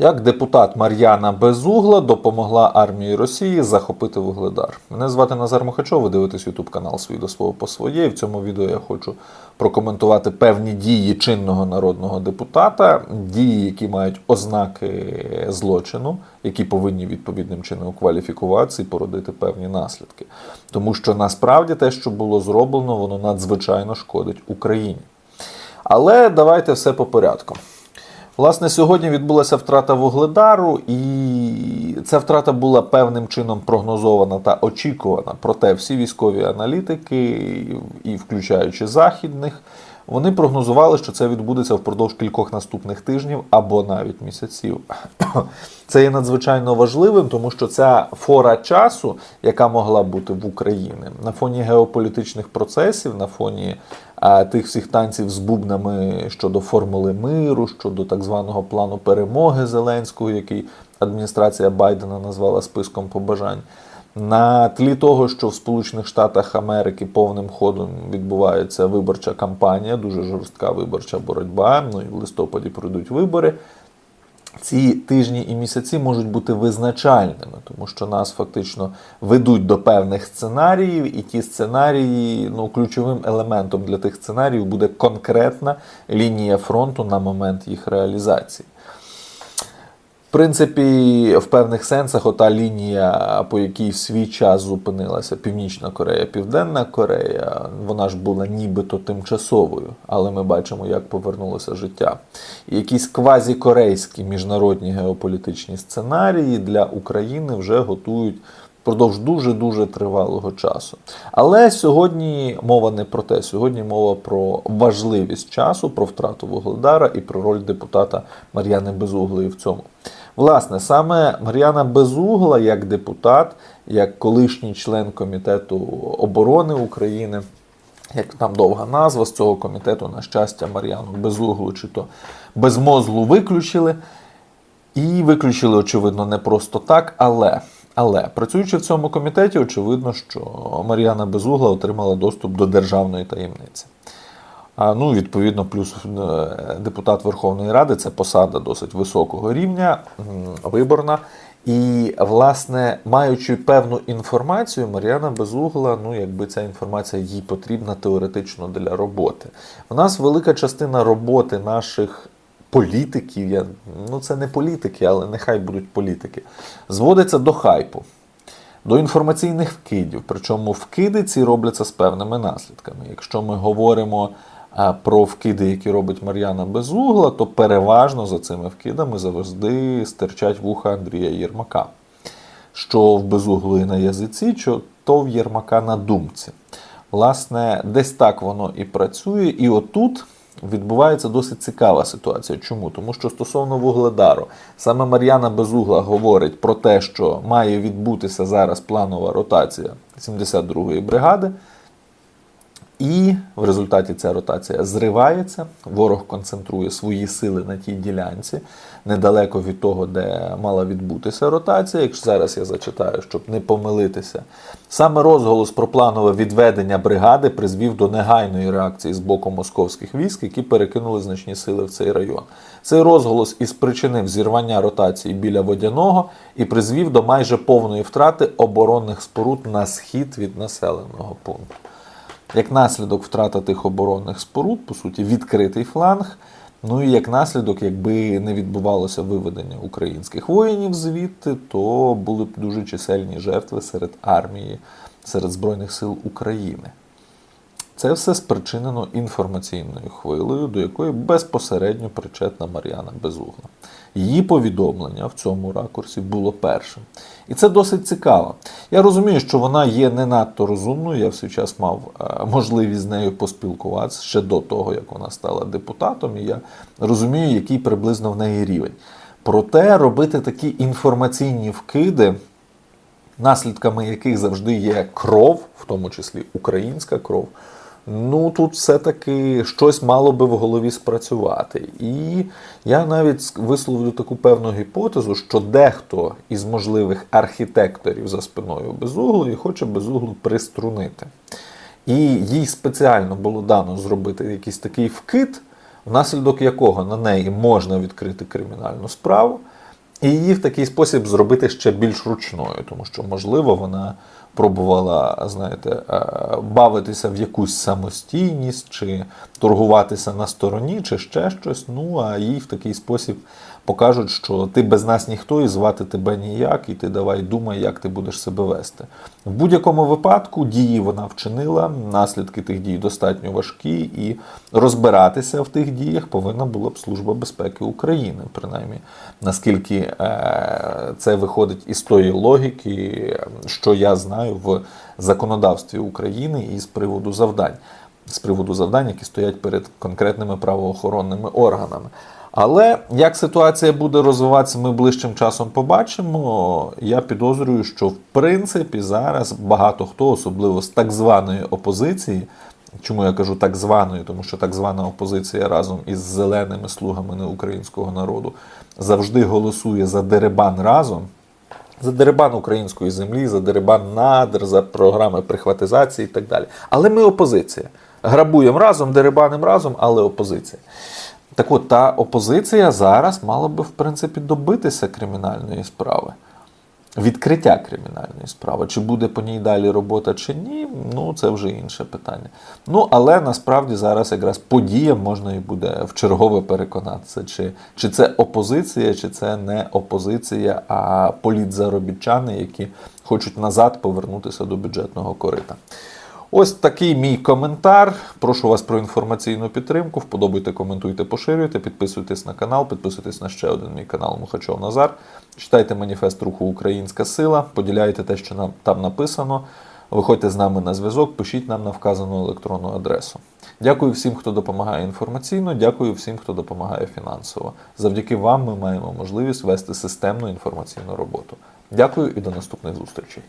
Як депутат Мар'яна Безугла допомогла армії Росії захопити Вугледар. Мене звати Назар Мухачов, ви дивитесь Ютуб канал «Свій до свого по своє. І в цьому відео я хочу прокоментувати певні дії чинного народного депутата, дії, які мають ознаки злочину, які повинні відповідним чином кваліфікуватися і породити певні наслідки. Тому що насправді те, що було зроблено, воно надзвичайно шкодить Україні. Але давайте все по порядку. Власне, сьогодні відбулася втрата вугледару, і ця втрата була певним чином прогнозована та очікувана. Проте всі військові аналітики, і включаючи західних, вони прогнозували, що це відбудеться впродовж кількох наступних тижнів або навіть місяців. Це є надзвичайно важливим, тому що ця фора часу, яка могла бути в Україні, на фоні геополітичних процесів, на фоні а, тих всіх танців з бубнами щодо формули миру, щодо так званого плану перемоги Зеленського, який адміністрація Байдена назвала списком побажань. На тлі того, що в Сполучених Штатах Америки повним ходом відбувається виборча кампанія, дуже жорстка виборча боротьба. Ну і в листопаді пройдуть вибори. Ці тижні і місяці можуть бути визначальними, тому що нас фактично ведуть до певних сценаріїв, і ті сценарії, ну, ключовим елементом для тих сценаріїв буде конкретна лінія фронту на момент їх реалізації. Принципі, в певних сенсах ота лінія, по якій в свій час зупинилася Північна Корея, Південна Корея, вона ж була нібито тимчасовою, але ми бачимо, як повернулося життя. І якісь квазікорейські міжнародні геополітичні сценарії для України вже готують впродовж дуже-дуже тривалого часу. Але сьогодні мова не про те. Сьогодні мова про важливість часу, про втрату Вугледара і про роль депутата Мар'яни Безуглої в цьому. Власне, саме Мар'яна Безугла, як депутат, як колишній член комітету оборони України, як там довга назва з цього комітету, на щастя, Мар'яну Безуглу чи то безмозглу виключили. І виключили, очевидно, не просто так, але. Але працюючи в цьому комітеті, очевидно, що Мар'яна Безугла отримала доступ до державної таємниці. Ну, відповідно, плюс е, депутат Верховної Ради це посада досить високого рівня, виборна. І, власне, маючи певну інформацію, Мар'яна Безугла, ну, якби ця інформація їй потрібна теоретично для роботи. У нас велика частина роботи наших політиків, я, ну це не політики, але нехай будуть політики, зводиться до хайпу, до інформаційних вкидів. Причому вкиди ці робляться з певними наслідками. Якщо ми говоримо а, про вкиди, які робить Мар'яна Безугла, то переважно за цими вкидами завжди стирчать вуха Андрія Єрмака. Що в Безуглої на язиці, що то в Єрмака на думці. Власне, десь так воно і працює. І отут відбувається досить цікава ситуація. Чому? Тому що стосовно Вугледару, саме Мар'яна Безугла говорить про те, що має відбутися зараз планова ротація 72-ї бригади. І в результаті ця ротація зривається. Ворог концентрує свої сили на тій ділянці, недалеко від того, де мала відбутися ротація. Якщо зараз я зачитаю, щоб не помилитися, саме розголос про планове відведення бригади призвів до негайної реакції з боку московських військ, які перекинули значні сили в цей район. Цей розголос і спричинив зірвання ротації біля водяного і призвів до майже повної втрати оборонних споруд на схід від населеного пункту. Як наслідок втрата тих оборонних споруд, по суті, відкритий фланг. Ну і як наслідок, якби не відбувалося виведення українських воїнів звідти, то були б дуже чисельні жертви серед армії, серед Збройних сил України. Це все спричинено інформаційною хвилею, до якої безпосередньо причетна Мар'яна Безугла. Її повідомлення в цьому ракурсі було першим. І це досить цікаво. Я розумію, що вона є не надто розумною. Я в час мав е, можливість з нею поспілкуватися ще до того, як вона стала депутатом, і я розумію, який приблизно в неї рівень. Проте робити такі інформаційні вкиди, наслідками яких завжди є кров, в тому числі українська кров. Ну, тут все-таки щось мало би в голові спрацювати. І я навіть висловлю таку певну гіпотезу, що дехто із можливих архітекторів за спиною безуглої хоче безуглу приструнити. І їй спеціально було дано зробити якийсь такий вкид, внаслідок якого на неї можна відкрити кримінальну справу. І її в такий спосіб зробити ще більш ручною, тому що, можливо, вона пробувала, знаєте, е, бавитися в якусь самостійність, чи торгуватися на стороні, чи ще щось. Ну а їй в такий спосіб покажуть, що ти без нас ніхто і звати тебе ніяк, і ти давай думай, як ти будеш себе вести. В будь-якому випадку дії вона вчинила, наслідки тих дій достатньо важкі, і розбиратися в тих діях повинна була б Служба безпеки України, принаймні, наскільки е, це виходить із тої логіки, що я знаю в законодавстві України і з приводу завдань. З приводу завдань, які стоять перед конкретними правоохоронними органами. Але як ситуація буде розвиватися, ми ближчим часом побачимо. Я підозрюю, що в принципі зараз багато хто, особливо з так званої опозиції, чому я кажу так званої, тому що так звана опозиція разом із зеленими слугами неукраїнського народу завжди голосує за деребан разом. За деребан української землі, за деребан надр, за програми прихватизації і так далі. Але ми опозиція. Грабуємо разом, деребанимо разом, але опозиція. Так от, та опозиція зараз мала би, в принципі, добитися кримінальної справи. Відкриття кримінальної справи. Чи буде по ній далі робота, чи ні, ну це вже інше питання. Ну, але насправді зараз якраз подіям можна і буде в чергове переконатися, чи, чи це опозиція, чи це не опозиція, а політзаробітчани, які хочуть назад повернутися до бюджетного корита. Ось такий мій коментар. Прошу вас про інформаційну підтримку. Вподобайте, коментуйте, поширюйте, підписуйтесь на канал, підписуйтесь на ще один мій канал Мухачов Назар. Читайте маніфест руху Українська сила, поділяйте те, що нам там написано. Виходьте з нами на зв'язок, пишіть нам на вказану електронну адресу. Дякую всім, хто допомагає інформаційно, дякую всім, хто допомагає фінансово. Завдяки вам ми маємо можливість вести системну інформаційну роботу. Дякую і до наступних зустрічей.